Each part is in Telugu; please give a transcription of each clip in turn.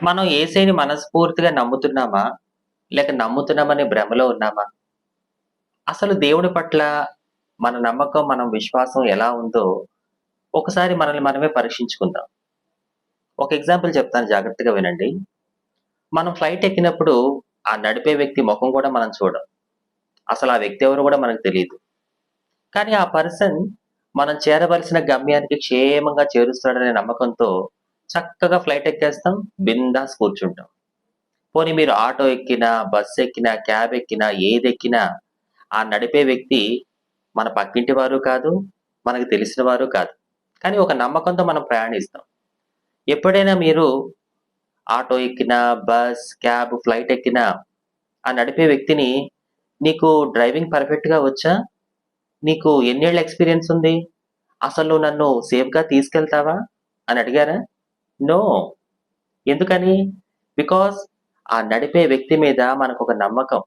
మనం ఏసైని మనస్ఫూర్తిగా నమ్ముతున్నామా? లేక నమ్ముతున్నామనే భ్రమలో ఉన్నామా? అసలు దేవుడి పట్ల మన నమ్మకం, మనం విశ్వాసం ఎలా ఉందో ఒకసారి మనల్ని మనమే పరీక్షించుకుందాం. ఒక ఎగ్జాంపుల్ చెప్తాను జాగ్రత్తగా వినండి. మనం ఫ్లైట్ ఎక్కినప్పుడు ఆ నడిపే వ్యక్తి ముఖం కూడా మనం చూడం. అసలు ఆ వ్యక్తి ఎవరు కూడా మనకు తెలియదు కానీ ఆ పర్సన్ మనం చేరవలసిన గమ్యానికి క్షేమంగా చేరుస్తాడనే నమ్మకంతో చక్కగా ఫ్లైట్ ఎక్కేస్తాం. బిందాస్ కూర్చుంటాం. పోనీ మీరు ఆటో ఎక్కినా, బస్సు ఎక్కినా, క్యాబ్ ఎక్కినా, ఏది ఎక్కినా ఆ నడిపే వ్యక్తి మన పక్కింటి వారు కాదు, మనకు తెలిసిన వారు కాదు. కానీ ఒక నమ్మకంతో మనం ప్రయాణిస్తాం. ఎప్పుడైనా మీరు ఆటో ఎక్కినా, బస్, క్యాబ్, ఫ్లైట్ ఎక్కినా ఆ నడిపే వ్యక్తిని నీకు డ్రైవింగ్ పర్ఫెక్ట్‌గా వచ్చా? నీకు ఎన్నేళ్ళ ఎక్స్‌పీరియన్స్ ఉంది? అసలు నన్ను సేఫ్‌గా తీసుకెళ్తావా? అని అడిగారా? నో. ఎందుకని? బికాస్ ఆ నడిపే వ్యక్తి మీద మనకు ఒక నమ్మకం.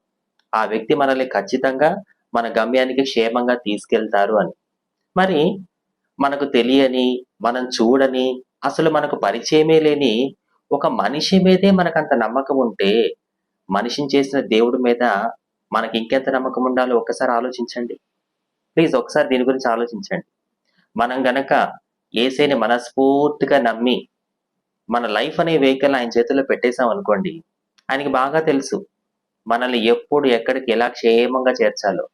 ఆ వ్యక్తి మనల్ని ఖచ్చితంగా మన గమ్యానికి క్షేమంగా తీసుకెళ్తారు అని. మరి మనకు తెలియని, మనం చూడని, అసలు మనకు పరిచయమే లేని ఒక మనిషి మీదే మనకంత నమ్మకం ఉంటే, మనిషిని చేసిన దేవుడి మీద మనకి ఇంకెంత నమ్మకం ఉండాలో ఒక్కసారి ఆలోచించండి. ప్లీజ్ ఒకసారి దీని గురించి ఆలోచించండి. మనం గనక ఏసేని మనస్ఫూర్తిగా నమ్మి, మన లైఫ్ అనే వెహికల్ ఆయన చేతిలో పెట్టేశాం అనుకోండి ఆయనకి బాగా తెలుసు. మనల్ని ఎప్పుడు, ఎక్కడికి, ఎలా క్షేమంగా చేర్చాలో.